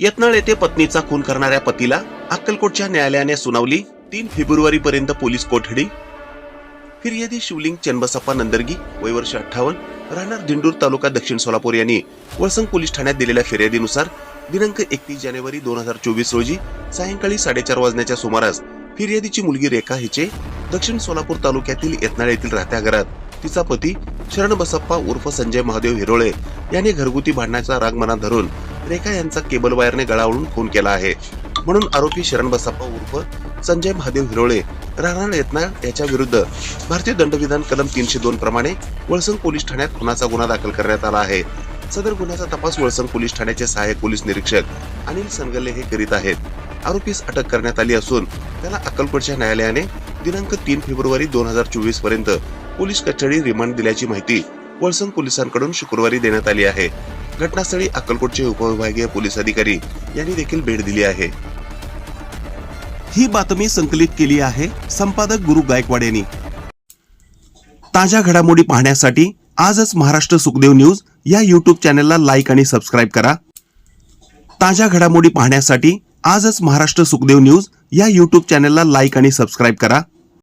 यत्नाळ येथे पत्नीचा खून करणाऱ्या पतीला अक्कलकोटच्या न्यायालयाने सुनावली. तीन फेब्रुवारी पर्यंत पोलीस कोठडी. फिर्यादी शिवलिंग चन्बसप्पा नंदरगी वय वर्ष अठ्ठावन्न राहणार दिंडूर तालुका दक्षिण सोलापूर यांनी वळसंग पोलीस ठाण्यात दिलेल्या फिर्यादीनुसार दिनांक एकतीस जानेवारी दोन हजार चोवीस रोजी सायंकाळी साडेचार वाजण्याच्या सुमारास फिर्यादीची मुलगी रेखा हिचे दक्षिण सोलापूर तालुक्यातील यत्नाळ येथील राहत्या घरात. तिचा पती शरण बसप्पा उर्फ संजय महादेव हिरोळे. याने घरगुती भांडणाचा राग मनात धरून रेखा यांचा केबल वायरने गळावळून खून केला आहे. म्हणून आरोपी शरण बसप्पा उर्फ संजय महादेव हिरोळे राहणार यत्नाळ याच्या विरुद्ध. भारतीय दंडविधान कलम तीनशे दोन प्रमाणे वळसंग पोलीस ठाण्यात खुनाचा गुन्हा दाखल करण्यात आला आहे. सदर गुन्ह्याचा तपास वळसंग पोलीस ठाण्याचे सहाय्यक पोलीस निरीक्षक अनिल सनगल्ले हे करीत आहेत. आरोपीस अटक करण्यात आली असून त्याला अक्कलकोटच्या न्यायालयाने दिनांक तीन फेब्रुवारी दोन हजार चोवीसपर्यंत पोलीस कस्टडी रिमांड दिल्याची माहिती वळसंग पोलिसांकडून शुक्रवारी देण्यात आली आहे. घटनास्थळी अक्कलकोटचे उपविभागीय पोलीस अधिकारी यांनी देखील भेट दिली आहे. ही बातमी संकलित केली आहे संपादक गुरु गायकवाड यांनी. ताज्या घडामोडी पाहण्यासाठी आजच महाराष्ट्र सुखदेव न्यूज या यूट्यूब चॅनलला लाईक आणि सबस्क्राईब करा. ताज्या घडामोडी पाहण्यासाठी आजच महाराष्ट्र सुखदेव न्यूज या यूट्यूब चॅनलला लाईक आणि सबस्क्राईब करा.